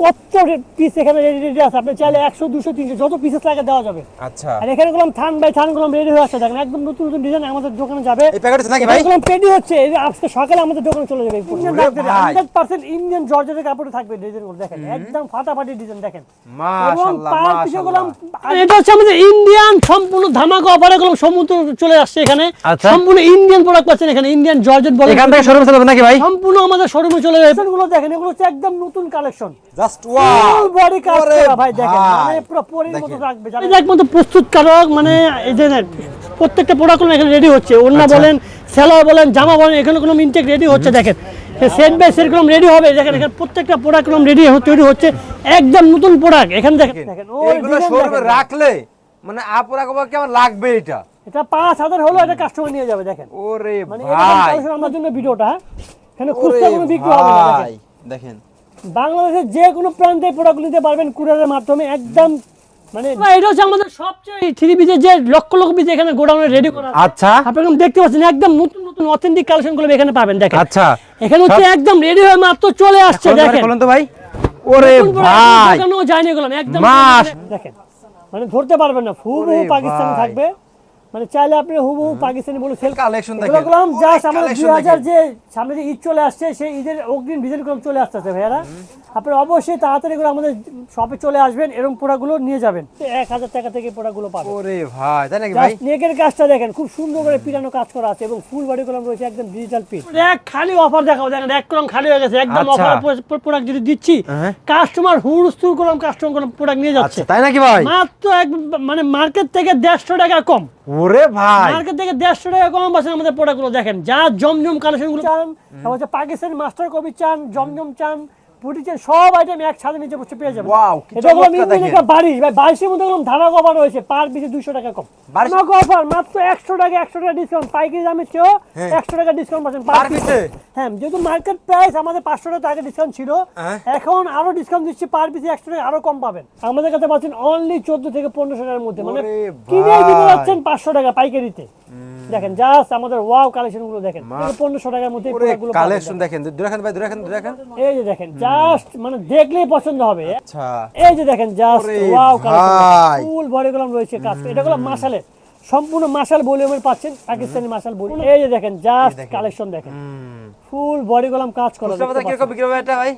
কত পিস এখানে ready ready আছে? আপনি চাইলে একশো দুশো তিনশো যত পিসেস লাগে দেওয়া যাবে। আচ্ছা। আর এখানে গুলাম থান বাই থান গুলাম রেডি হয়ে আসছে। দেখেন একদম নতুন নতুন ডিজাইন আমাদের দোকানে যাবে। এই প্যাকেট নাকি ভাই? এগুলো পেডি হচ্ছে। আজকে সকালে আমাদের দোকানে চলে যাবে হান্ড্রেড পার্সেন্ট ইন্ডিয়ান জর্জেটের কাপড়ে থাকবে ডিজাইনগুলো। দেখেন একদম ফাটাফাটি ডিজাইন দেখেন। এবং পার পিছে গুলাম এটা হচ্ছে আমাদের ইন্ডিয়ান সম্পূর্ণ ধামাকা অফারে গুলো সমুদ্র চলে আসছে এখানে। আচ্ছা। সম্পূর্ণ ইন্ডিয়ান প্রোডাক্ট পাচ্ছেন এখানে ইন্ডিয়ান জর্জেট বলে এখান থেকে শোরুম চালাবে নাকি ভাই? সম্পূর্ণ আমাদের শোরুমে চলে যাবে। গুলো দেখেন এগুলো হচ্ছে একদম নতুন কালেকশন জাস্ট ফুল বডি কাজ করা ভাই দেখেন মানে পুরো পরির মতো রাখবে এই একমাত্র প্রস্তুত মানে এই যে প্রত্যেকটা প্রোডাক্ট এখানে রেডি হচ্ছে। ওন্না আচ্ছা। বলেন সেলার বলেন জামা বলেন এখানে কোনো ইনটেক রেডি হচ্ছে দেখেন। সেট বাই সেট কোনো রেডি হবে দেখেন এখানে প্রত্যেকটা প্রোডাক্ট রেডি তৈরি হচ্ছে একদম নতুন প্রোডাক্ট এখানে দেখেন শোরুমে রাখলে মানে আপুরা কবা কেমন লাগবে এটা এটা পাঁচ হাজার হলো এটা কাস্টমার নিয়ে যাবে দেখেন। ওরে মানে এটা আমার জন্য ভিডিওটা হ্যাঁ? এখানে খুচরা কোনো বিক্রি হবে না ভাই দেখেন। বাংলাদেশের যে কোনো প্রান্তে প্রোডাক্ট নিতে পারবেন কুরিয়ারের মাধ্যমে একদম মানে এটা হচ্ছে আমাদের সবচেয়ে থ্রি পিসের যে লক্ষ লক্ষ পিস এখানে গোডাউনে রেডি করা আচ্ছা। আপনি দেখতে পাচ্ছেন একদম নতুন নতুন অথেন্টিক কালেকশনগুলো এখানে পাবেন দেখেন। আচ্ছা। এখানে হচ্ছে একদম রেডি হয়ে মাত্র চলে আসছে দেখেন। তো ভাই। ওরে ভাই। এগুলো একদম দেখেন। মানে ধরতে পারবেন না ওরে পাকিস্তানি। থাকবে। মানে চাইলে আপনি হুবহু পাকিস্তানি বলে সেল কালেকশন দেখেন। করলাম জাস্ট আমাদের দুই collection হাজার দেখেন। যে সামনে যে ঈদ চলে আসছে সেই ঈদের অগ্রিম ডিজাইনগুলো চলে আসতেছে ভাইয়ারা। আপনি অবশ্যই তাড়াতাড়ি করে আমাদের শপে চলে আসবেন এরকম প্রোডাক্টগুলো নিয়ে যাবেন। এক হাজার টাকা থেকে প্রোডাক্টগুলো পাবেন। ওরে ভাই তাই নাকি ভাই? নেকের কাজটা দেখেন খুব সুন্দর করে পিটানো কাজ করা আছে এবং ফুল বডি কলম রয়েছে একদম ডিজিটাল পিস এক খালি অফার দেখাও দেখেন এক কলম খালি হয়ে গেছে একদম আচ্ছা। অফার প্রোডাক্ট যদি দিচ্ছি। কাস্টমার হুড়স্থুর কলম কাস্টমার কলম প্রোডাক্ট নিয়ে যাচ্ছে। আচ্ছা তাই নাকি ভাই? মাত্র এক মানে মার্কেট থেকে দেড়শো টাকা কম। ওরে ভাই। মার্কেট থেকে দেড়শো টাকা কম আছে আমাদের প্রোডাক্টগুলো দেখেন যা জমজম কালেকশনগুলো। চান হচ্ছে পাকিস্তানি মাস্টার কপি চান জমজম চান পুটি সব আইটেম নিচে বসে পেয়ে যাবেন। এটা হলো বারিশ ভাই মধ্যে ধারা কভার রয়েছে পার পিছে টাকা কম। মাত্র একশো টাকা একশো টাকা ডিসকাউন্ট পাইকারি হ্যাঁ। টাকা ডিসকাউন্ট পাচ্ছেন পার পিছে হ্যাঁ যেহেতু মার্কেট প্রাইস আমাদের পাঁচশো টাকা আগে ডিসকাউন্ট ছিল হ্যাঁ। এখন আরও ডিসকাউন্ট দিচ্ছি পার পিছে একশো টাকা আরও কম পাবেন। আমাদের কাছে পাচ্ছেন অনলি চোদ্দ থেকে পনেরোশো টাকার মধ্যে মানে কিনে দিতে। যাচ্ছেন পাঁচশো টাকা পাইকারিতে। দেখেন জাস্ট আমাদের ওয়াও কালেকশনগুলো দেখেন। মা- পনেরোশো টাকার মধ্যে গুলো কালেকশন দেখেন দূরে খান ভাই দূরে খান দূরে খান এই যে দেখেন জাস্ট মানে দেখলেই পছন্দ হবে। আচ্ছা। এই যে দেখেন just wow collection full body কলম রয়েছে কাজ এটা গুলো মাসালে সম্পূর্ণ মাসাল ভলিউমের পাচ্ছেন পাকিস্তানি মাসাল ভলিউম এই যে দেখেন জাস্ট কালেকশন দেখেন। ফুল বডি কলম কাজ করা বিক্রি হবে এটা ভাই?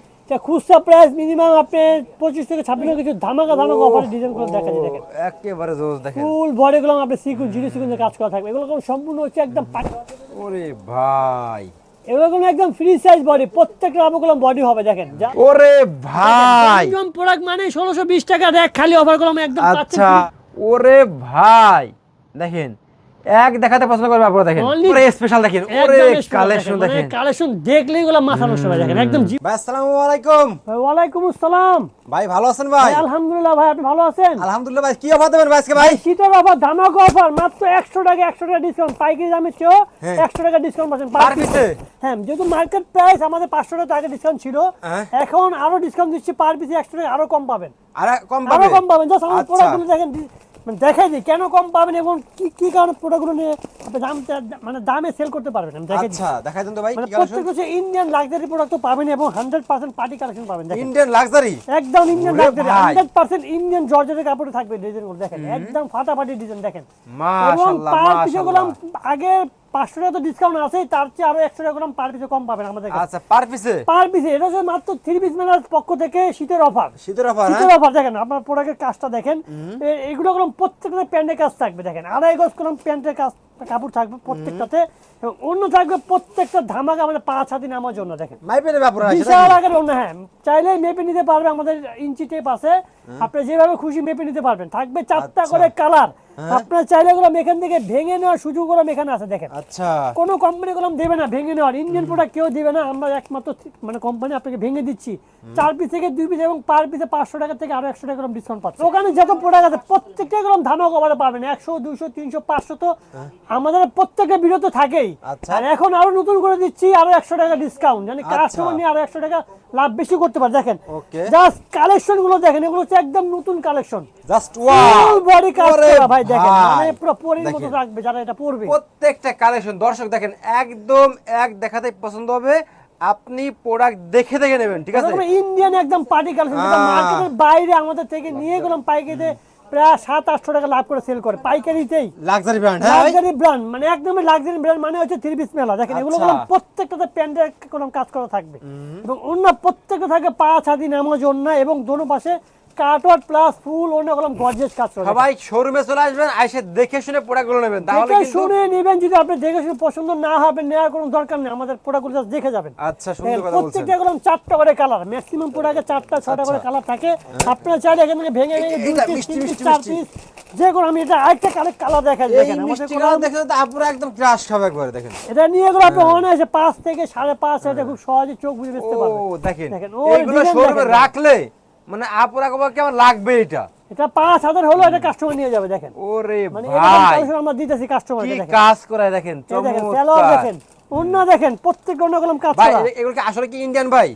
খুচরা প্রাইস মিনিমাম আপনি পঁচিশ থেকে ছাব্বিশ কিছু ধামাকা ধামাকা অফারের ডিজাইন করে দেখা যায় দেখেন। একেবারে জোস দেখেন। ফুল বডি কলম আপনি সিকুন জিরো সিকুনের কাজ করা থাকবে। এগুলো সম্পূর্ণ হচ্ছে একদম ওরে ভাই। এগুলো কোনো একদম ফ্রি সাইজ বডি প্রত্যেকটা বডি হবে দেখেন। ওরে ভাই। প্রোডাক্ট মানে ষোলোশো বিশ টাকা র্যাক খালি অফার করলাম একদম আচ্ছা। ওরে ভাই। দেখেন এক দেখাতে পছন্দ করবে আপনারা দেখেন। ওরে স্পেশাল দেখেন। ওরে কালেকশন দেখেন। কালেকশন দেখলেই গুলো মাথা নষ্ট হয়ে দেখেন একদম জি- ভাই আসসালামু আলাইকুম। ভাই, ওয়ালাইকুম আসসালাম। ভাই ভালো আছেন ভাই? আলহামদুলিল্লাহ ভাই আপনি ভালো আছেন? আলহামদুলিল্লাহ ভাই কি অফার দেবেন ভাই আজকে ভাই? শীতের অফার ধামাকা অফার মাত্র একশো টাকা একশো টাকা ডিসকাউন্ট পাইকারি দামের চেয়েও হ্যাঁ। একশো টাকা ডিসকাউন্ট পাচ্ছেন। পার পার পিসে হ্যাঁ যেহেতু মার্কেট প্রাইস আমাদের পাঁচশো টাকা আগে ডিসকাউন্ট ছিল হ্যাঁ। এখন আরও ডিসকাউন্ট দিচ্ছি পার পিসে একশো টাকা আরও কম পাবেন। আর কম পাবেন আরও কম পাবেন। জাস্ট আমার আচ্ছা। প্রোডাক্টগুলো দেখেন দি- মানে দেখাই দিই কেন কম পাবেন এবং কি কি কারণে প্রোডাক্টগুলো নিয়ে আপনি দাম মানে দামে সেল করতে পারবেন? আমি দেখাই আচ্ছা দেখাই দেন তো ভাই মানে প্রত্যেক হচ্ছে ইন্ডিয়ান লাক্সারি প্রোডাক্ট তো পাবেন এবং 100% পার্টি কালেকশন পাবেন দেখেন। ইন্ডিয়ান লাক্সারি একদম ইন্ডিয়ান লাক্সারি 100% ইন্ডিয়ান জর্জেটের কাপড় থাকবে ডিজাইনগুলো দেখেন। একদম ফাটাফাটি ডিজাইন দেখেন। মাশাআল্লাহ মাশাআল্লাহ। আগে 500 টাকা তো ডিসকাউন্ট আছে তার চেয়ে আরও 100 টাকা কম পার পিসে কম পাবেন আমাদের আচ্ছা পার পিসে পার পিসে এটা হচ্ছে মাত্র থ্রি পিস মেলার পক্ষ থেকে শীতের অফার শীতের অফার শীতের অফার দেখেন আপনার প্রোডাক্টের কাজটা দেখেন। এগুলো কলম প্রত্যেকটা প্যান্টের কাজ থাকবে দেখেন। আড়াই গজ কলম প্যান্টের কাজ কাপড় থাকবে প্রত্যেকটাতে এবং অন্য থাকবে প্রত্যেকটা ধামাকা আমাদের পাঁচ হাতি নামার জন্য দেখেন। বিশাল কি? আকার অন্য হ্যাঁ চাইলেই মেপে নিতে পারবে আমাদের ইঞ্চি টেপ আছে। আপনি যেভাবে খুশি মেপে নিতে পারবেন। থাকবে চারটা আচ্ছা। করে কালার আপনার চাইলে গুলো এখান থেকে ভেঙে নেওয়ার সুযোগগুলো এখানে আছে দেখেন। আচ্ছা। কোনো কোম্পানি কলম দেবে না ভেঙে নেওয়ার। ইন্ডিয়ান প্রোডাক্ট কেউ দেবে না। আমরা একমাত্র মানে কোম্পানি আপনাকে ভেঙে দিচ্ছি। চার পিস থেকে দুই পিস এবং পার পিসে পাঁচশো টাকা থেকে আরও একশো টাকা ডিসকাউন্ট পাচ্ছে। ওখানে যত প্রোডাক্ট আছে প্রত্যেকটা কলম ধামা কভারে পাবেন। একশো দুশো তিনশো পাঁচশো তো আমাদের প্রত্যেকটা ভিডিও তো থাকেই। আচ্ছা। আর এখন আরও নতুন করে দিচ্ছি আরও একশো টাকা ডিসকাউন্ট মানে। কাস্টমার নিয়ে আরও একশো টাকা লাভ বেশি করতে পারে। দেখেন জাস্ট কালেকশনগুলো দেখেন এগুলো হচ্ছে একদম নতুন কালেকশন জাস্ট ওয়াও বডি কাজ ভাই দেখেন। মানে পুরো পরির মতো। রাখবে যারা এটা পরবে। প্রত্যেকটা কালেকশন দর্শক দেখেন একদম এক দেখাতে পছন্দ হবে। আপনি প্রোডাক্ট দেখে দেখে নেবেন ঠিক আছে? ইন্ডিয়ান একদম পার্টি কালেকশন মার্কেটের বাইরে আমাদের থেকে নিয়ে গেলাম পাইকারিতে প্রায় সাত আটশো টাকা লাভ করে সেল করে পাইকারিতেই। লাক্সারি ব্র্যান্ড হ্যাঁ? লাক্সারি ব্র্যান্ড মানে একদমই লাক্সারি ব্র্যান্ড মানে হচ্ছে থ্রি পিস মেলা। দেখেন এগুলো আচ্ছা। কোনো প্রত্যেকটাতে প্যান্ডের কোনো কাজ করা থাকবে। এবং অন্য প্রত্যেকটা থাকে পাঁচ হাতি নামাজ অন্য এবং দোনো পাশে কাটওয়ার্ড প্লাস ফুল অন্য গর্জেস কাজ করা সবাই শোরুমে চলে আসবেন আইসে দেখে শুনে প্রোডাক্টগুলো নেবেন। তাহলে কিন্তু শুনে নেবেন যদি আপনি দেখে শুনে পছন্দ না হবে নেওয়ার কোনো দরকার নেই। আমাদের প্রোডাক্টগুলো just দেখে যাবেন। আচ্ছা সুন্দর কথা বলছেন। প্রত্যেকটা কলম চারটা করে কালার ম্যাক্সিমাম প্রোডাক্টে চারটা ছটা করে কালার থাকে। আপনারা চাইলে এখান থেকে ভেঙে ভেঙে দুই এটা পিস তিন পিস চার পিস যে কোনো আমি এটা আরেকটা কালার কালার দেখেন আমাদের কালার দেখে তো একদম ক্রাশ খাবে একবারে দেখেন। এটা নিয়ে গেলে আপনি হ্যাঁ। অনায়াসে পাঁচ থেকে সাড়ে পাঁচ হাজার খুব সহজে চোখ বুঝে বেচতে ও পারবেন। দেখেন। দেখেন, design শোরুমে রাখলে মানে আপুরা কবে কেমন লাগবে এটা? এটা পাঁচ হাজার হলো এটা কাস্টমার নিয়ে যাবে দেখেন। ওরে মানে ভাই আমরা দিতেছি কাস্টমার কি কাজ করে দেখেন দেখেন চমৎকার। দেখেন অন্য দেখেন প্রত্যেক অন্য কলম কাজ করা। ভাই এগুলো কি আসলে কি ইন্ডিয়ান ভাই?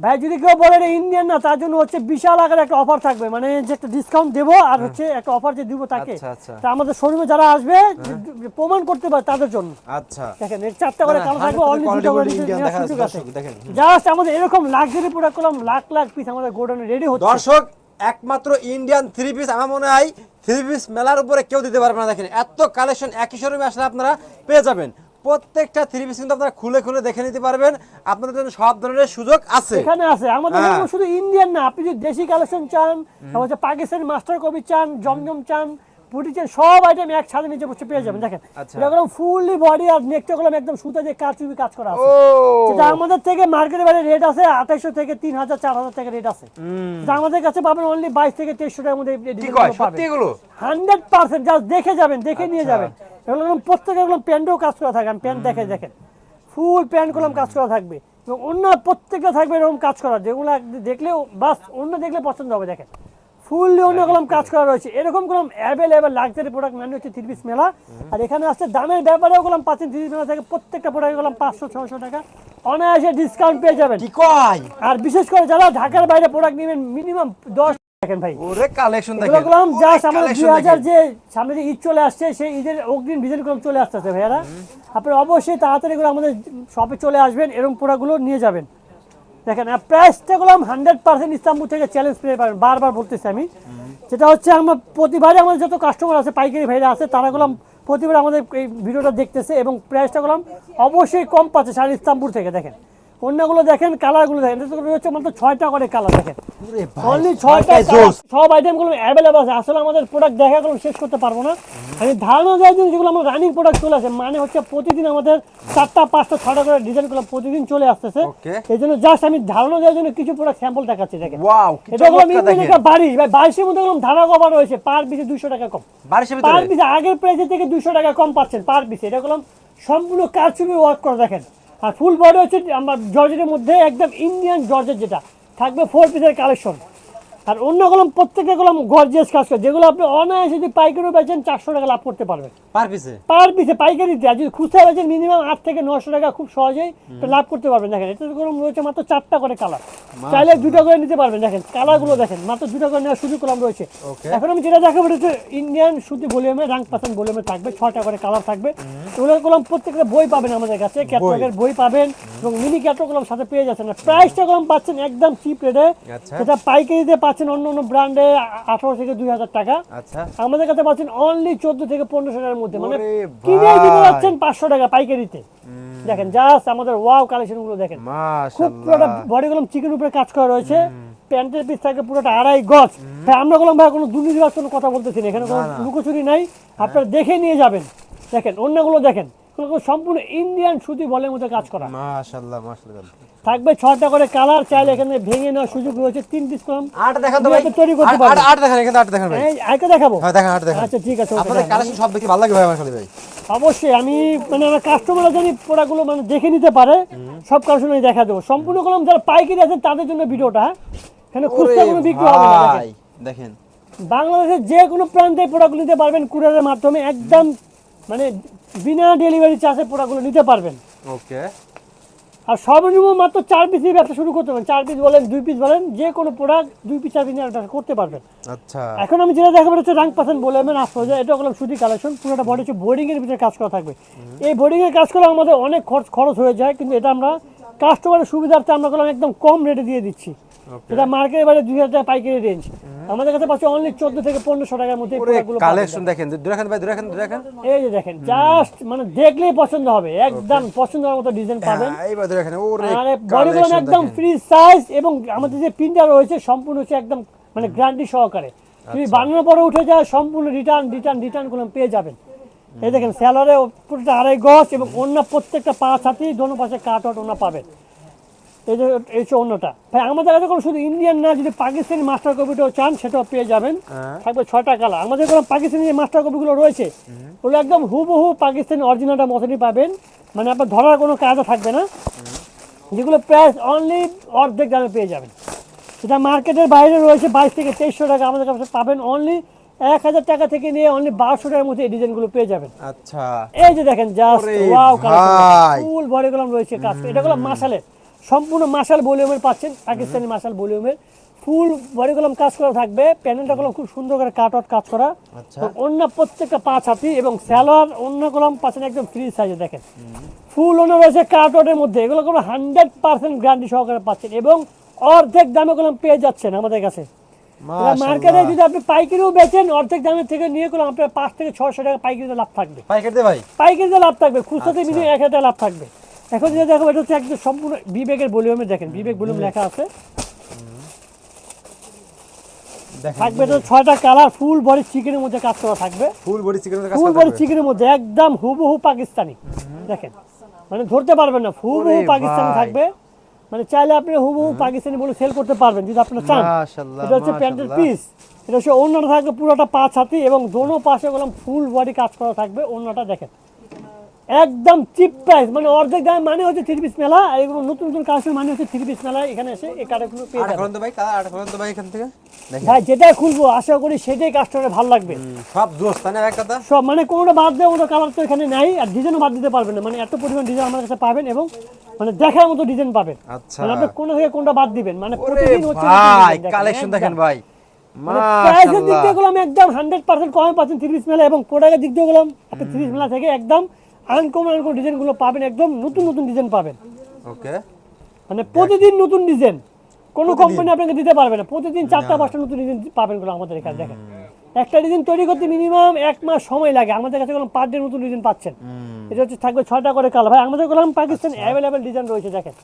ভাই যদি কেউ বলে ইন্ডিয়ান না তার জন্য হচ্ছে বিশাল আকারে একটা অফার থাকবে। মানে যে একটা ডিসকাউন্ট দেবো আর হচ্ছে একটা অফার যে দিব তাকে। আচ্ছা, আচ্ছা। তা আমাদের শোরুমে যারা আসবে যে- যে প্রমাণ করতে পারে তাদের জন্য। আচ্ছা। দেখেন এর চারটা করে না, কালার থাকবে 100% অনলি দুটো করে বলে Indian নেওয়ার দেখা সুযোগ আছে। দেখেন। জাস্ট আমাদের এরকম লাক্সারি প্রোডাক্ট করলাম লাখ লাখ পিস আমাদের গোডাউনে রেডি হচ্ছে। দর্শক একমাত্র ইন্ডিয়ান থ্রি পিস আমার মনে হয় থ্রি পিস মেলার উপরে কেউ দিতে পারবে না দেখেন। এত কালেকশন একই শোরুমে আসলে আপনারা পেয়ে যাবেন। প্রত্যেকটা থ্রি পিস কিন্তু আপনারা খুলে খুলে দেখে নিতে পারবেন। আপনাদের জন্য সব ধরনের সুযোগ আছে। এখানে আছে। আমাদের হ্যাঁ। শুধু ইন্ডিয়ান না আপনি যদি দেশি কালেকশন চান হচ্ছে পাকিস্তানি মাস্টার কপি চান জমজম চান পুটি চান সব আইটেম এক ছাদের নিচে বসে পেয়ে যাবেন। দেখেন আচ্ছা। ফুললি বডি আর নেকটা একদম সুতা দিয়ে কাজ করা আছে। যেটা আমাদের থেকে মার্কেটে বাইরে রেট আছে আঠাইশো থেকে তিন হাজার চার হাজার টাকা রেট আছে। যেটা আমাদের কাছে পাবেন অনলি বাইশ থেকে তেইশশো টাকার মধ্যে সত্যি এগুলো? জাস্ট দেখে যাবেন দেখে নিয়ে আচ্ছা। যাবেন। এগুলো একদম প্রত্যেকের এগুলো প্যান্টও কাজ করা থাকে আমি প্যান্ট দেখে দেখেন। ফুল প্যান্ট কলম কাজ করা থাকবে। এবং অন্য প্রত্যেকটা থাকবে এরকম কাজ করা যেগুলো দেখলেও বাস অন্য দেখলে পছন্দ হবে দেখেন। ফুললি অন্য কলম কাজ করা রয়েছে। এরকম কলম অ্যাভেলেবেল লাক্সারি প্রোডাক্ট মানে হচ্ছে থ্রি পিস মেলা। আর এখানে আসছে দামের ব্যাপারেও কলম পাচ্ছেন থ্রি পিস মেলা থেকে প্রত্যেকটা প্রোডাক্ট কলম পাঁচশো ছশো টাকা। অনায়াসে ডিসকাউন্ট পেয়ে যাবেন। আর বিশেষ করে যারা ঢাকার বাইরে প্রোডাক্ট নেবেন মিনিমাম দশ দেখেন ভাই। ওরে কালেকশন দেখেন। করলাম জাস্ট আমাদের। যে সামনে যে ঈদ চলে আসছে সেই ঈদের অগ্রিম ডিজাইনগুলো চলে আসতেছে ভাইয়ারা। আপনারা অবশ্যই তাড়াতাড়ি করে আমাদের শপে চলে আসবেন এরকম প্রোডাক্টগুলো নিয়ে যাবেন। দেখেন প্রাইসটা থেকে চ্যালেঞ্জ পেয়ে বারবার বলতেছি আমি। যেটা হচ্ছে আমরা প্রতিবারে আমাদের যত কাস্টমার আছে পাইকারি ভাইরা আছে তারা গুলাম প্রতিবার আমাদের এই ভিডিওটা দেখতেছে এবং প্রাইসটা করলাম অবশ্যই কম পাচ্ছে সারা ইস্তাম্বুল থেকে দেখেন। অন্যগুলো দেখেন কালারগুলো দেখেন। হচ্ছে মাত্র ছয়টা করে কালার দেখেন। অনলি ছয়টা সব আইটেমগুলো অ্যাভেলেবল আছে। আসলে আমাদের প্রোডাক্ট দেখা গেলো শেষ করতে পারব না। আমি ধারণা দেওয়ার জন্য যেগুলো আমার রানিং প্রোডাক্ট চলে আসে মানে হচ্ছে প্রতিদিন আমাদের চারটা পাঁচটা ছটা করে ডিজাইনগুলো প্রতিদিন চলে আসতেছে। এই জন্য জাস্ট আমি ধারণা দেওয়ার জন্য কিছু প্রোডাক্ট স্যাম্পল দেখাচ্ছি দেখেন। এটা হলো চমৎকার বাড়ি। ভাই বাইশের মধ্যে ধারা কভার রয়েছে পার পিসে দুশো টাকা কম। পার পিসে আগের প্রাইসের থেকে দুশো টাকা কম পাচ্ছেন পার পিসে এটা করলাম সম্পূর্ণ কারচুপি ওয়ার্ক করে দেখেন। আর ফুল বডি হচ্ছে আমার জর্জেটের মধ্যে একদম ইন্ডিয়ান জর্জেট যেটা, থাকবে ফোর পিসের কালেকশন আর অন্য কলম, প্রত্যেকটা কলম গর্জিয়াস কাজ করে, যেগুলো আপনি অনায়াসে যদি পাইকারিও বেচেন, চারশো টাকা লাভ করতে পারবেন। পার পিসে পার পিসে পাইকারিতে আর যদি খুচরা বেচেন মিনিমাম আট থেকে নশো টাকা খুব সহজেই লাভ করতে পারবেন। দেখেন এটা কলম রয়েছে মাত্র চারটা করে কালার চাইলে দুটো করে নিতে পারবেন। দেখেন কালারগুলো দেখেন মাত্র দুটো করে নেওয়ার সুযোগ কলম রয়েছে। এখন আমি যেটা দেখাবো হচ্ছে ইন্ডিয়ান সুতি ভলিউমে রাং পাসান ভলিউমে থাকবে ছটা করে কালার থাকবে। এগুলো কলম প্রত্যেকটা বই পাবেন আমাদের কাছে ক্যাটালগের বই পাবেন এবং মিনি ক্যাটালগ সাথে পেয়ে যাচ্ছেন। প্রাইসটা কলম পাচ্ছেন একদম চিপ রেটে আচ্ছা। যেটা পাইকারিতে পাচ্ছেন অন্য অন্য ব্র্যান্ডে আঠারো থেকে দুই হাজার টাকা। আচ্ছা। আমাদের কাছে পাচ্ছেন অনলি চোদ্দ থেকে পনেরোশো টাকার মধ্যে মানে কিনে দিতে যাচ্ছেন পাঁচশো টাকা পাইকারিতে? দেখেন জাস্ট আমাদের ওয়াও কালেকশনগুলো দেখেন খুব পুরোটা মাশাআল্লাহ বডি কলম চিকেন উপরে কাজ করা রয়েছে। প্যান্টের পিস থাকে পুরোটা আড়াই গজ। হ্যাঁ আমরা কলম ভাই কোনো দুর্নীতিবাজ কোনো কথা বলতেছি না। এখানে কোনো লুকোচুরি নাই। আপনারা দেখে নিয়ে যাবেন। দেখেন অন্যগুলো দেখেন। সম্পূর্ণ ইন্ডিয়ান সুতি বলের মধ্যে কাজ করা। মাশাআল্লাহ মাশাআল্লাহ। থাকবে ছটা করে কালার চাইলে এখানে ভেঙে নেওয়ার সুযোগ রয়েছে তিন পিস কলম। আট দেখান ভাই। তৈরি করতে আট- আট- আট দেখান এখানে আট দেখান ভাই। দেখাবো? হ্যাঁ দেখান আট দেখান। আচ্ছা ঠিক আছে আপনাদের কালেকশন সব দেখি ভালো লাগে ভাই আমার খালি ভাই। অবশ্যই আমি মানে আমার কাস্টমাররা জানি প্রোডাক্টগুলো মানে দেখে নিতে পারে সব কালেকশন আমি দেখা দেবো। সম্পূর্ণ কলম যারা পাইকারি আছে তাদের জন্য ভিডিওটা হ্যাঁ? এখানে খুচরা কোনো বিক্রি হবে না দেখেন। বাংলাদেশের যে কোনো প্রান্তে প্রোডাক্টগুলো নিতে পারবেন কুরিয়ারের মাধ্যমে একদম মানে বিনা ডেলিভারি চার্জে প্রোডাক্টগুলো নিতে পারবেন। ওকে। আর সর্বনিম্ন মাত্র চার পিস নিয়ে ব্যবসা শুরু করতে পারেন। চার পিস বলেন দুই পিস বলেন যে কোনো প্রোডাক্ট দুই পিস চার পিস নিয়ে ব্যবসা করতে পারবেন। আচ্ছা। এখন আমি যেটা দেখাবো হচ্ছে রাং পাসান বলে আমি আফরোজা এটা হলো সুতি কালেকশন পুরোটা বডি হচ্ছে বোর্ডিং এর ভিতরে কাজ করা থাকবে। এই বোর্ডিং এর কাজ করে আমাদের অনেক খরচ খরচ হয়ে যায় কিন্তু এটা আমরা কাস্টমারের সুবিধার্থে আমরা করলাম একদম কম রেটে দিয়ে দিচ্ছি. এটা মার্কেটে বাইরে দুই হাজার টাকা পাইকারি রেঞ্জ আমাদের কাছে পাচ্ছে অনলি চোদ্দ থেকে পনেরোশো টাকার মধ্যে। কালেকশন দেখেন ভাই এই যে দেখেন জাস্ট মানে দেখলেই পছন্দ হবে একদম পছন্দ হওয়ার মতো ডিজাইন পাবেন। হ্যাঁ, এইবার ওরে বডিগুলো একদম ফ্রি সাইজ এবং আমাদের যে প্রিন্টার রয়েছে সম্পূর্ণ হচ্ছে একদম মানে গ্যারান্টি সহকারে। আচ্ছা। বানানোর পরে উঠে যায় সম্পূর্ণ রিটার্ন রিটার্ন রিটার্নগুলো পেয়ে যাবেন। এই দেখেন স্যালারে পুরোটা আড়াই গজ এবং অন্য প্রত্যেকটা পাঁচ হাতি দোনো পাশে কাট আউট ওনা পাবেন। হচ্ছে অন্যটা ভাই আমাদের কাছে কোনো শুধু ইন্ডিয়ান না যদি পাকিস্তানি মাস্টার কপিটাও চান সেটাও পেয়ে যাবেন। হ্যাঁ। থাকবে ছয়টা কালার আমাদের কোনো পাকিস্তানি যে মাস্টার কপিগুলো রয়েছে ওগুলো একদম হুবহু পাকিস্তানি অরিজিনালটা মতনই পাবেন। মানে আপনার ধরার কোনো কাজও থাকবে না। যেগুলো প্রাইস অনলি অর্ধেক দামে পেয়ে যাবেন। সেটা মার্কেটের বাইরে রয়েছে বাইশ থেকে তেইশশো টাকা আমাদের কাছে পাবেন অনলি এক হাজার টাকা থেকে নিয়ে অনলি বারোশো টাকার মধ্যে এই ডিজাইনগুলো পেয়ে যাবেন। আচ্ছা। এই যে দেখেন জাস্ট ওয়াও। ফুল বডি কলম রয়েছে কাজ এটা হলো মাসালের। সম্পূর্ণ মাসাল ভলিউমের পাচ্ছেন পাকিস্তানি মাসাল ভলিউমের। ফুল বডি কলম কাজ করা থাকবে প্যানেলটা কলম খুব সুন্দর করে কাট আউট কাজ করা। আচ্ছা। অন্য প্রত্যেকটা পাঁচ হাতি এবং স্যালোয়ার অন্য কলম পাচ্ছেন একদম ফ্রি সাইজে দেখেন। ফুল অন্য রয়েছে কাট আউটের মধ্যে এগুলো কোনো হান্ড্রেড পার্সেন্ট গ্যারান্টি সহকারে পাচ্ছেন এবং অর্ধেক দামে কলম পেয়ে যাচ্ছেন আমাদের কাছে। মার্কেটে যদি আপনি পাইকারিও বেচেন অর্ধেক দামের থেকে নিয়ে আপনার পাঁচ থেকে ছশো টাকা পাইকারিতে লাভ থাকবে। পাইকারি দে ভাই? পাইকারিতে লাভ থাকবে খুচরাতে আচ্ছা। মিনিমাম এক হাজার লাভ থাকবে। এখন যেটা দেখো এটা হচ্ছে একদম সম্পূর্ণ বিবেকের ভলিউমে দেখেন বিবেক ভলিউম লেখা আছে। থাকবে এটা ছয়টা কালার ফুল বডি চিকেনের মধ্যে কাজ করা থাকবে। ফুল বডি চিকেনের কাজ ফুল বডি চিকেনের মধ্যে একদম হুবহু পাকিস্তানি। দেখেন মানে ধরতে পারবেন না হুবহু পাকিস্তানি থাকবে। মানে চাইলে আপনি হুবহু পাকিস্তানি বলে সেল করতে পারবেন যদি আপনারা চান। মাশাআল্লাহ, এটা হচ্ছে প্যান্টের পিস এটা হচ্ছে অন্যটা থাকবে পুরোটা পাঁচ হাতি এবং দোনো পাশে গেলাম ফুল বডি কাজ করা থাকবে অন্যটা দেখেন। একদম চিপ প্রাইস মানে অর্ধেক দাম মানে হচ্ছে থ্রি পিস মেলা এগুলো নতুন নতুন কাস্টমার মানে হচ্ছে থ্রি পিস মেলা এখানে এসে এই কার্ডগুলো পেয়ে যাবেন। ভাই কালার তো ভাই এখান থেকে? ভাই যেটাই খুলবো আশা করি সেটাই কাস্টমারের ভালো লাগবে। সব দোস্ত না এক কথা? সব মানে কোনোটা বাদ দেওয়ার মতো কালার তো এখানে নাই আর ডিজাইনও বাদ দিতে পারবেন না। মানে এত পরিমাণ ডিজাইন আমার কাছে পাবেন এবং মানে দেখার মতো ডিজাইন পাবেন। আচ্ছা। মানে আপনি কোনটা থেকে কোনটা বাদ দিবেন? মানে প্রতিদিন হচ্ছে ভাই কালেকশন দেখেন ভাই। প্রাইসের দিক দিয়ে গেলাম একদম হান্ড্রেড পার্সেন্ট কমে পাচ্ছেন তিরিশ মেলা এবং প্রোডাক্টের দিক দিয়ে গেলাম আপনি তিরিশ মেলা থেকে একদম আনকমন আনকমন ডিজাইনগুলো পাবেন একদম নতুন নতুন ডিজাইন পাবেন। ওকে মানে প্রতিদিন নতুন ডিজাইন কোনো কোম্পানি আপনাকে দিতে পারবে না। প্রতিদিন চারটা পাঁচটা নতুন ডিজাইন পাবেনগুলো আমাদের এখানে দেখেন। একটা ডিজাইন তৈরি করতে মিনিমাম এক মাস সময় লাগে। আমাদের কাছে গেলাম পার ডে নতুন ডিজাইন পাচ্ছেন। এটা হচ্ছে থাকবে ছয়টা করে কালার ভাই আমাদের গেলাম পাকিস্তান অ্যাভেলেবেল ডিজাইন রয়েছে দেখেন।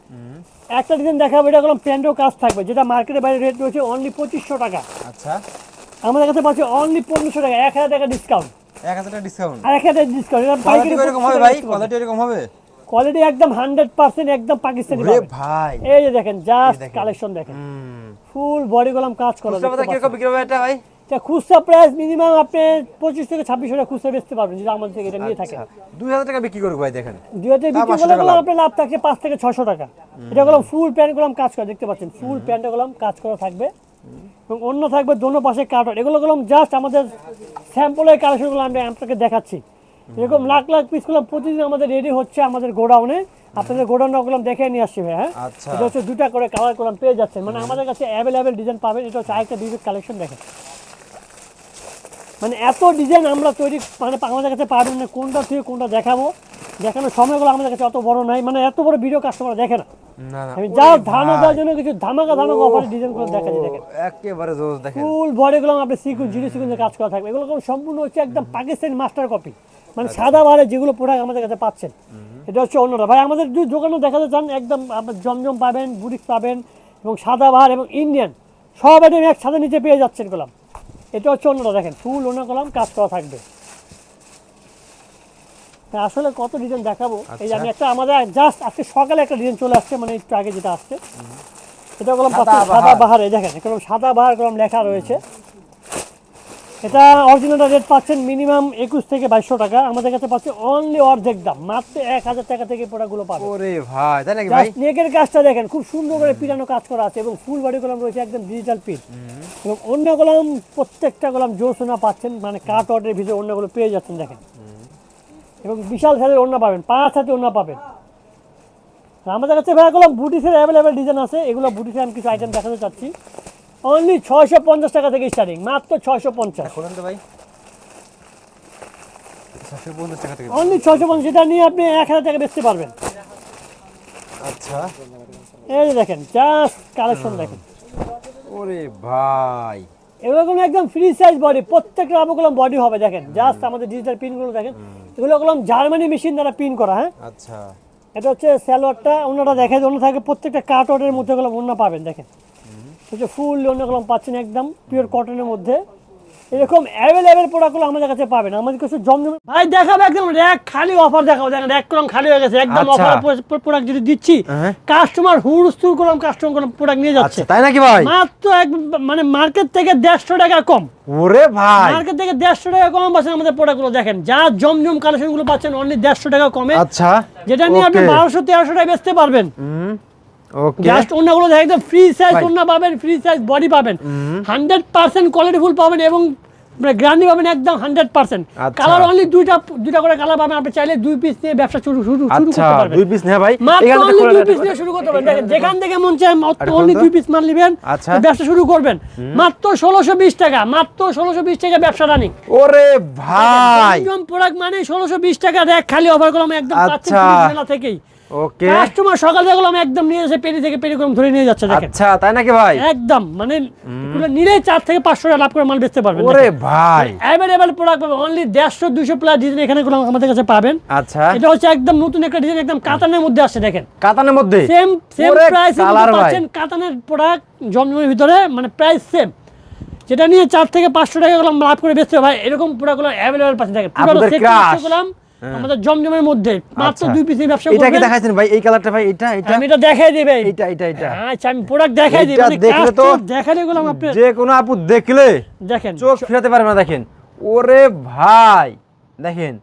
একটা ডিজাইন দেখাবো এটা গেলাম প্যান্টও কাজ থাকবে যেটা মার্কেটের বাইরে রেট রয়েছে অনলি পঁচিশশো টাকা। আচ্ছা। আমাদের কাছে পাচ্ছে অনলি পনেরোশো টাকা এক হাজার টাকা ডিসকাউন্ট এক হাজার টাকা ডিসকাউন্ট আর এক হাজার ডিসকাউন্ট এটা কোয়ালিটি এরকম হবে ভাই? কোয়ালিটি এরকম হবে? কোয়ালিটি একদম হান্ড্রেড পার্সেন্ট একদম পাকিস্তানি ওরে ভাই। এই যে দেখেন জাস্ট কালেকশন দেখেন। ফুল বডি গলাম কাজ করা খুচরা বাজার কীরকম বিক্রি হবে এটা ভাই? এটা খুচরা প্রাইস মিনিমাম আপনি পঁচিশ থেকে ছাব্বিশ টাকা খুচরা বেচতে পারবেন যদি আমাদের থেকে এটা নিয়ে থাকেন। দুই হাজার টাকা বিক্রি করব ভাই দেখেন। দুই হাজার বিক্রি করলে গেলাম আপনার লাভ। থাকছে পাঁচ থেকে ছশো টাকা। এটা গেলাম ফুল প্যান্ট গেলাম কাজ করা দেখতে পাচ্ছেন। ফুল প্যান্ট গেলাম কাজ করা থাকবে। এবং অন্য থাকবে দোনো পাশে কার্টন এগুলো গেলাম জাস্ট আমাদের স্যাম্পলের কালেকশনগুলো আমি আপনাকে দেখাচ্ছি। এরকম লাখ লাখ পিসগুলো প্রতিদিন আমাদের রেডি হচ্ছে আমাদের গোডাউনে আপনাদের গোডাউনটা ওগুলো দেখে নিয়ে আসছি ভাই, হ্যাঁ? আচ্ছা। এটা হচ্ছে দুটা করে কালার করলাম পেয়ে যাচ্ছেন। মানে আমাদের কাছে অ্যাভেলেবেল ডিজাইন পাবেন এটা হচ্ছে আরেকটা বিবেক কালেকশন দেখেন। মানে এত ডিজাইন আমরা তৈরি মানে আমাদের কাছে পাবেন না কোনটা থেকে কোনটা দেখাবো। দেখানোর সময়গুলো আমাদের কাছে অত বড় নাই মানে এত বড় ভিডিও কাস্টমার দেখে না। না না। আমি যা ধারণা দেওয়ার জন্য কিছু ধামাকা ধামাকা অফারের ডিজাইনগুলো দেখাচ্ছি দেখেন। একেবারে জোস দেখেন। ফুল বডিগুলো আপনি সিকুন জিরো সিকুন্সে কাজ করা থাকবে। এগুলো সম্পূর্ণ হচ্ছে একদম পাকিস্তানি মাস্টার কপি মানে সাদা বারে যেগুলো প্রোডাক্ট আমাদের কাছে পাচ্ছেন এটা হচ্ছে অন্যটা। ভাই আমাদের যদি দোকানে দেখাতে চান একদম আপনার জমজম পাবেন বুরিক্স পাবেন এবং সাদা বাহার এবং ইন্ডিয়ান সব আইটেম এক সাথে নিচে পেয়ে যাচ্ছেন গোলাম। এটা হচ্ছে অন্যরা দেখেন। ফুল অন্য কলাম কাজ করা থাকবে। আসলে কত ডিজাইন দেখাবো? এই যে আমি একটা আমাদের জাস্ট আজকে সকালে একটা ডিজাইন চলে আসছে মানে একটু আগে যেটা আসছে। এটা কলম সাদা বাহার। বাহারে দেখেন এরকম সাদা বাহার কলম লেখা রয়েছে। এটা অরিজিনালটা রেট পাচ্ছেন মিনিমাম একুশ থেকে বাইশশো টাকা। আমাদের কাছে পাচ্ছে অনলি অর্ধেক দাম মাত্র এক হাজার টাকা থেকে প্রোডাক্টগুলো পাবে ওরে ভাই তাই নাকি ভাই? নেকের কাজটা দেখেন খুব সুন্দর করে পিটানো কাজ করা আছে এবং ফুল বডি কলম রয়েছে একদম ডিজিটাল পিট এবং অন্য কলম প্রত্যেকটা কলম জোসোনা পাচ্ছেন মানে কাট অর্ডের ভিতরে অন্যগুলো পেয়ে যাচ্ছেন দেখেন। এবং বিশাল সাইজের ওড়না পাবেন পাঁচ হাতে ওড়না পাবেন। আমাদের কাছে ভাই কলম বুটিসের অ্যাভেলেবেল ডিজাইন আছে এগুলো বুটিসের আমি কিছু আইটেম দেখাতে চাচ্ছি। অনলি ছয়শো পঞ্চাশ টাকা থেকে স্টার্টিং মাত্র ছয়শো পঞ্চাশ। ভাই? অনলি ছয়শো পঞ্চাশ যেটা নিয়ে আপনি এক হাজার টাকা বেচতে পারবেন। আচ্ছা। এই দেখেন জাস্ট কালেকশন দেখেন। ওরে ভাই। এরকম একদম ফ্রি সাইজ বডি প্রত্যেকটা আবুকলম বডি হবে দেখেন। জাস্ট আমাদের ডিজিটাল প্রিন্টগুলো দেখেন। এগুলো কলম জার্মানি মেশিন দ্বারা প্রিন্ট করা হ্যাঁ? আচ্ছা। এটা হচ্ছে স্যালোয়ারটা অন্যটা দেখেন অন্য থাকে প্রত্যেকটা কাট ওয়ার্ডের মধ্যে গুলো অন্য পাবেন দেখেন। হচ্ছে ফুল অন্য কলম পাচ্ছেন একদম পিওর কটনের মধ্যে। এরকম অ্যাভেলেবেল প্রোডাক্টগুলো আমাদের কাছে পাবেন। আমাদের কাছে জমজম ভাই দেখাবো একদম র্যাক খালি অফার দেখাবো। দেখেন র্যাক কলম খালি হয়ে গেছে। একদম আচ্ছা। অফার প্রোডাক্ট যদি দিচ্ছি হ্যাঁ। কাস্টমার হুড়স্থুর কলম কাস্টমার কলম প্রোডাক্ট নিয়ে যাচ্ছে। আচ্ছা তাই নাকি ভাই? মাত্র এক মানে মার্কেট থেকে দেড়শো টাকা কম। ওরে ভাই। মার্কেট থেকে দেড়শো টাকা কম পাচ্ছেন আমাদের প্রোডাক্টগুলো দেখেন যা জমজম কালেকশনগুলো পাচ্ছেন অনলি দেড়শো টাকা কমে। আচ্ছা যেটা নিয়ে আপনি. বারোশো তেরোশো টাকা বেচতে পারবেন। জাস্ট অন্যগুলো দেখেন একদম ফ্রি সাইজ ভাই। পাবেন ফ্রি সাইজ বডি পাবেন। হান্ড্রেড পার্সেন্ট কোয়ালিটি পাবেন এবং গ্রান্ডি পাবেন একদম হান্ড্রেড পার্সেন্ট আচ্ছা। কালার অনলি দুইটা দুইটা করে কালার পাবেন আপনি চাইলে দুই পিস নিয়ে ব্যবসা শুরু শুরু শুরু আচ্ছা করতে পারবেন। দুই পিস নে ভাই মাত্র খোলা দুই পিস দিয়ে শুরু করতে পারবেন। যেখান থেকে মন চায় আরে অনলি দুই পিস মাল নেবেন আচ্ছা। ব্যবসা শুরু করবেন। মাত্র ষোলোশো বিশ টাকা মাত্র ষোলোশো বিশ টাকা ব্যবসা রানিং ওরে ভাই! জমজম প্রোডাক্ট মানে ষোলোশো বিশ টাকা র্যাক খালি অফার করলাম একদম পাচ্ছেন। মেলা থেকেই। ওকে কাস্টমার সকাল আমি একদম নিয়ে এসে পেরি থেকে পেরি করে ধরে নিয়ে যাচ্ছে দেখেন। আচ্ছা তাই নাকি ভাই? একদম মানে এগুলো নিলেই চার থেকে পাঁচশো টাকা লাভ করে মাল বেচতে পারবেন ওরে ভাই। অ্যাভেলেবেল প্রোডাক্ট পাবেন অনলি দেড়শো দুশো প্লাস ডিজাইন এখানে গুলো আমাদের কাছে পাবেন। আচ্ছা। এটা হচ্ছে একদম নতুন একটা ডিজাইন একদম কাতানের মধ্যে আসছে দেখেন। কাতানের মধ্যে? সেম সেম প্রাইস পাচ্ছেন কাতানের প্রোডাক্ট জমজমের ভিতরে মানে প্রাইস সেম যেটা নিয়ে চার থেকে পাঁচশো টাকা গুলো লাভ করে বেচতে ভাই এরকম প্রোডাক্টগুলো অ্যাভেলেবেল পাচ্ছেন দেখেন। পুরো। পিস গুলাম আমাদের জমজমের মধ্যে মাত্র আচ্ছা। দুই ব্যবসা এটা কি দেখাইছেন ভাই এই কালারটা ভাই এটা এটা। আমি এটা দেখাই দিবে এটা এটা এটা। আচ্ছা আমি প্রোডাক্ট দেখাই দিই। এটা মানে দেখলে তো- দেখালে গুলো আপনি যে কোনো আপু দেখলে দেখেন। চোখ ফিরাতে পারবে না দেখেন। ওরে ভাই দেখেন।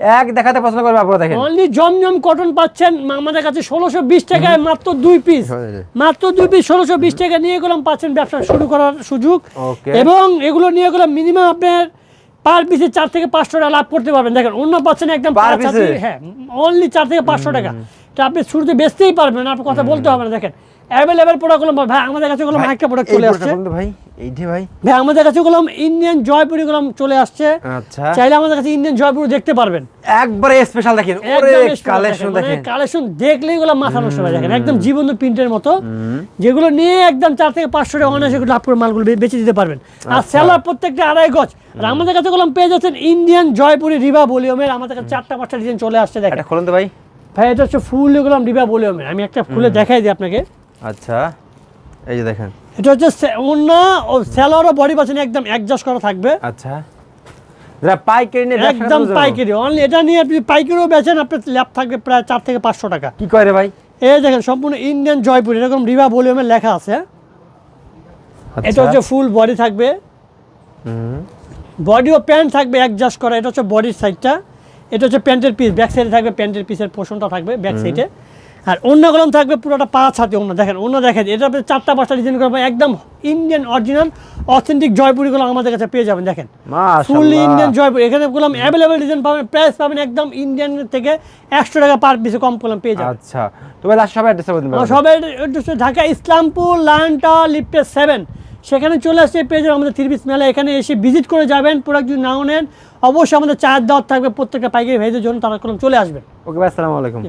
এক দেখাতে পছন্দ করবে আপনারা দেখেন। অনলি জমজম কটন পাচ্ছেন। আমাদের কাছে ষোলোশো বিশ টাকায় মাত্র দুই পিস মাত্র দুই পিস ষোলোশো বিশ টাকা নিয়ে গেলাম পাচ্ছেন। ব্যবসা শুরু করার সুযোগ। এবং এগুলো নিয়ে গেলাম মিনিমাম আপনার পার পিসে চার থেকে পাঁচশো টাকা লাভ করতে পারবেন। দেখেন অন্য পাচ্ছেন একদম? হ্যাঁ অনলি চার থেকে পাঁচশো টাকা। এটা আপনি শুরুতে বেচতেই পারবেন আপনার কথা বলতে হবে না দেখেন। অ্যাভেলেবেল প্রোডাক্টগুলো ভাই আমাদের কাছে গুলো একটা প্রোডাক্ট চলে আসছে। ভাই এইটি ভাই। ভাই আমাদের কাছে গুলো ইন্ডিয়ান জয়পুরি গুলো চলে আসছে। আচ্ছা। চাইলে আমাদের কাছে ইন্ডিয়ান জয়পুরি দেখতে পারবেন। একবারে স্পেশাল দেখেন ওরে কালেকশন দেখেন কালেকশন দেখলেই গুলো মাথা নষ্ট হয়ে দেখেন একদম জীবন্ত প্রিন্টের মতো। যেগুলো নিয়ে একদম চার থেকে পাঁচশো টাকা অনায়াসে লাভ করে মালগুলো বেচে দিতে পারবেন। আর আচ্ছা। সেলার প্রত্যেকটা আড়াই গজ। আর আমাদের কাছে গুলো পেয়ে যাচ্ছেন ইন্ডিয়ান জয়পুরি রিবা ভলিউমের আমাদের কাছে চারটা পাঁচটা ডিজাইন চলে আসছে দেখেন। এটা খোলেন তো ভাই। ভাই এটা হচ্ছে ফুল এগুলো রিবা ভলিউমের আমি একটা খুলে দেখাই দিই আপনাকে। আচ্ছা এই যে দেখেন। এটা হচ্ছে ওড়না ও সেলারও বডি পাচ্ছেন একদম অ্যাডজাস্ট করা থাকবে। আচ্ছা। যারা পাইকারি নিয়ে একদম পাইকারি। অনলি এটা নিয়ে আপনি পাইকারিও বেচেন আপনার ল্যাব থাকবে প্রায় চার থেকে পাঁচশো টাকা। কি করে ভাই? এই দেখেন সম্পূর্ণ ইন্ডিয়ান জয়পুর এরকম রিবা ভলিউমের লেখা আছে। এটা আচ্ছা হচ্ছে ফুল বডি থাকবে। বডি ও প্যান্ট থাকবে অ্যাডজাস্ট করা এটা হচ্ছে বডির সাইডটা এটা হচ্ছে প্যান্টের পিস ব্যাক সাইডে থাকবে প্যান্টের পিসের পোর্শনটা থাকবে ব্যাক সাইডে আর অন্য কলম থাকবে পুরোটা পাঁচ হাতে অন্য দেখেন অন্য দেখেন এটা আপনি চারটা পাঁচটা ডিজাইন করবেন একদম ইন্ডিয়ান অরিজিনাল অথেন্টিক জয়পুরিগুলো আমাদের কাছে পেয়ে যাবেন দেখেন। Fully Indian Jaipur. এখানে বললাম অ্যাভেলেবেল ডিজাইন পাবেন প্রাইস পাবেন একদম ইন্ডিয়ান থেকে একশো টাকা পার পিসে কম করলাম পেয়ে যাবেন। আচ্ছা তো সবাই সবাই ঢাকা ইসলামপুর লানটা লিফটে সেভেন সেখানে চলে আসছে পেয়ে যাবেন আমাদের থ্রি পিস মেলা। এখানে এসে ভিজিট করে যাবেন প্রোডাক্ট যদি নাও নেন অবশ্যই আমাদের চার্জ দেওয়ার থাকবে প্রত্যেকটা পাইকারি ভাইদের জন্য তারা চলে আসবেন ওকে ভাই আসসালামু আলাইকুম।